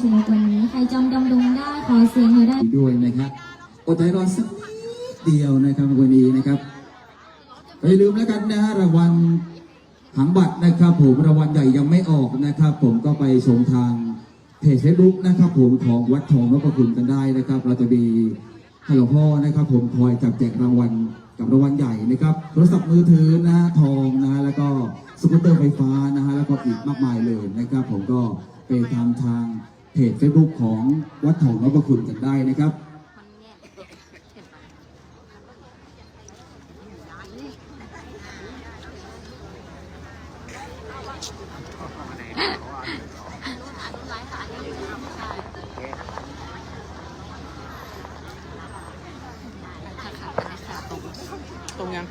ชนกวันนี้ ใครจำดำดงได้ ขอเสียงหน่อยได้ ด้วยนะครับอดใจรอสักนิดเดียวนะครับวันนี้นะครับอย่าลืมแล้วกันนะฮะรางวัลถังบัตรนะครับผมรางวัลใหญ่ยังไม่ออกนะครับ ผมก็ไปชมทางเพจเฟซบุ๊กนะครับผมของวัดทองนพคุณกันได้นะครับ เราจะมีให้หลวงพ่อนะครับ ผมคอยจับแจกรางวัลกับรางวัลใหญ่นะครับโทรศัพท์มือถือนะฮะทองนะฮะแล้วก็สกูตเตอร์ไฟฟ้านะฮะแล้วก็อีกมากมายเลยนะครับ ผมก็ไปทางทาง เพจเฟซบุ๊กของวัดทองนพคุณกันได้นะครับตรงยัง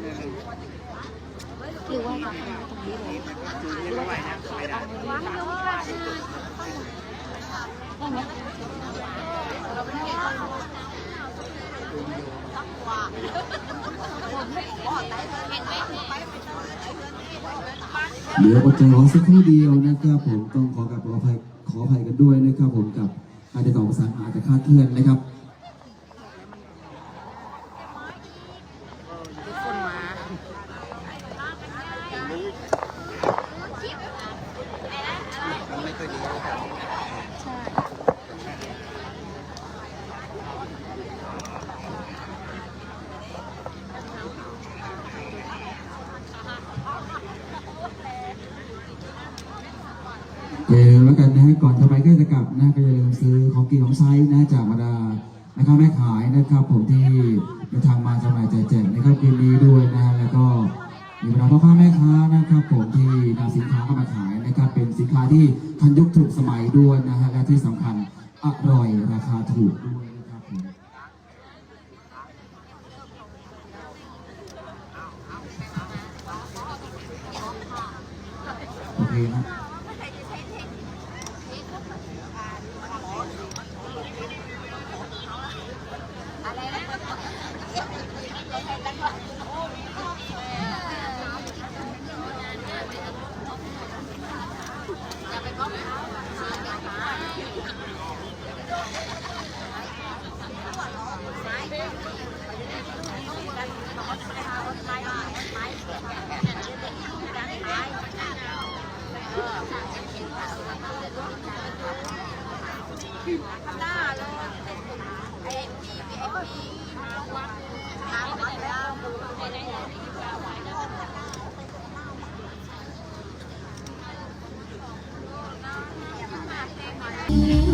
หรือว่าจะทำตรงนี้เลยจูนยังไม่ไหวนะไม่ได้เดี๋ยวอดใจรอสักครู่เดียวนะครับ ผมต้องขอกับขออภัยขออภัยกันด้วยนะครับ ผมกับการติดต่อประสานงานจากคาดเคลื่อนนะครับ ทุกคนมา ไม่ค่อยดี เดี๋ยว แล้วกันนะฮะก่อนจะไปใกล้จะกลับนะก็อย่าลืมซื้อของกินของใช้นะจากบรรดานะครับแม่ขายนะครับผมที่เดินทางมาจำหน่ายแจกแจกนะครับคืนนี้ด้วยนะฮะแล้วก็มีบรรดาพ่อค้าแม่ค้านะครับผมที่นำสินค้าเข้ามาขายนะครับเป็นสินค้าที่ทันยุคถูกสมัยด้วยนะฮะและที่สำคัญอร่อยราคาถูกด้วยนะครับผมโอเคนะ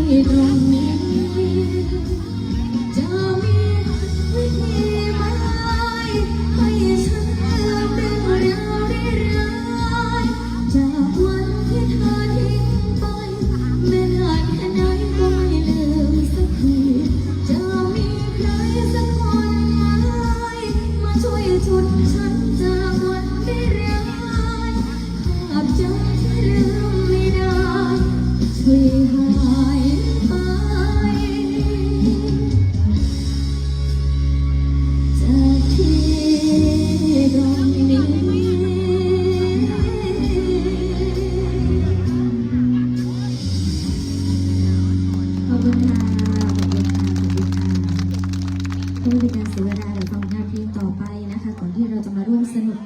ตรงนี้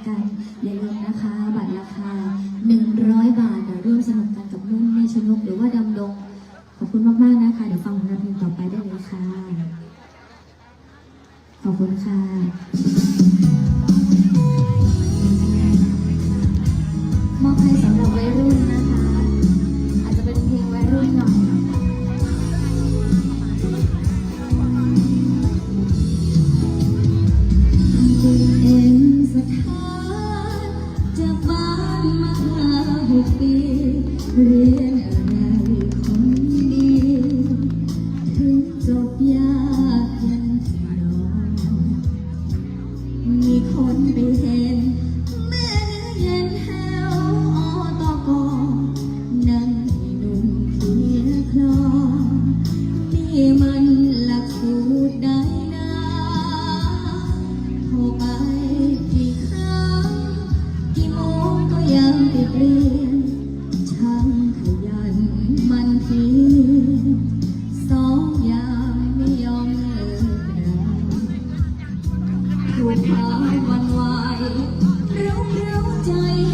กัน อย่าลืมนะคะ บัตรราคา 100 บาทเดี๋ยวร่วมสนุกกันกับนุ่นแม่ชนกหรือว่าดำดง ขอบคุณมาก ๆ นะคะ เดี๋ยวฟังงานเพลงต่อไปได้เลยค่ะ ขอบคุณค่ะ sky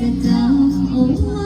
แต่เจ้าเขาว่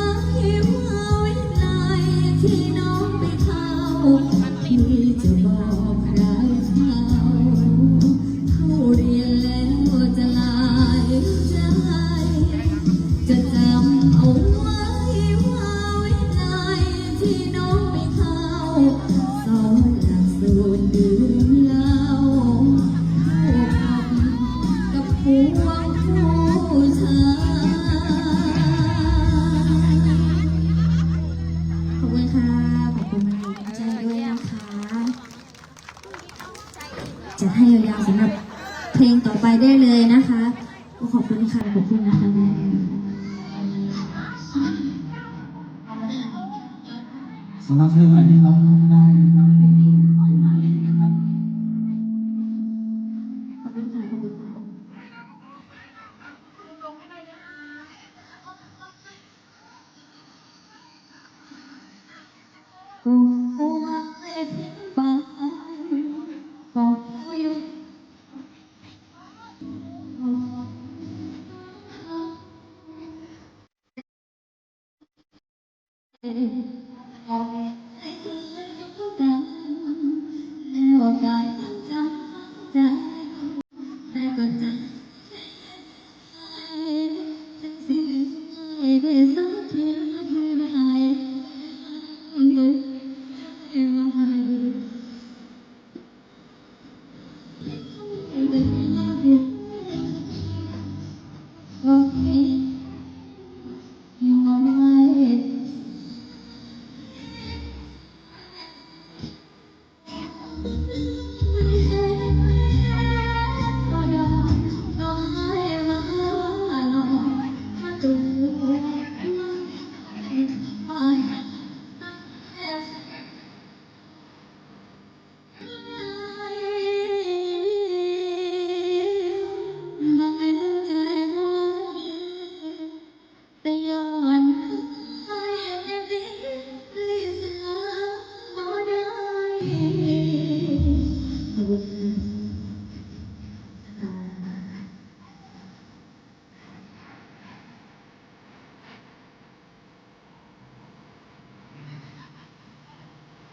เมื่อไหร่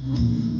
ข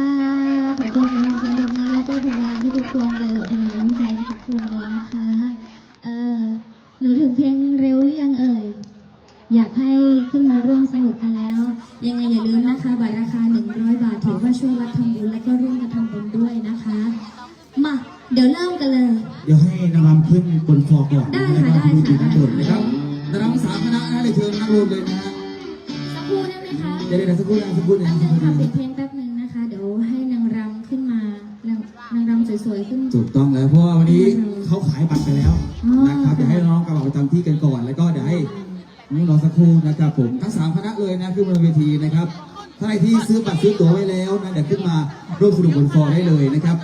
ำสามคณะนะเลยเชิญนั่งรวมเลยนะฮะสักครู่ได้ไหมคะเดี๋ยวเดี๋ยวสักครู่นะสักครู่นะอันสันึกงครู่ค่ะนะปิดเพลงแป๊บนึงนะคะ เดี๋ยวให้นางรำขึ้นมานางนางรำสวยๆขึ้น ถูกต้องแล้วเพราะว่าวันนี้เขาขายบัตรไปแล้วอ๋อนะครับเดี๋ยวให้น้องกระเป๋าประจำที่กันก่อน แล้วก็เดี๋ยวให้น้องรอสักครู่นะครับผมทั้งสามคณะเลยนะขึ้นบนเวทีนะครับถ้าใครที่ซื้อบัตรซื้อตั๋วไว้แล้วนะเดี๋ยวขึ้นมาร่วมสนุกบนฟอร์ได้เลยนะครับ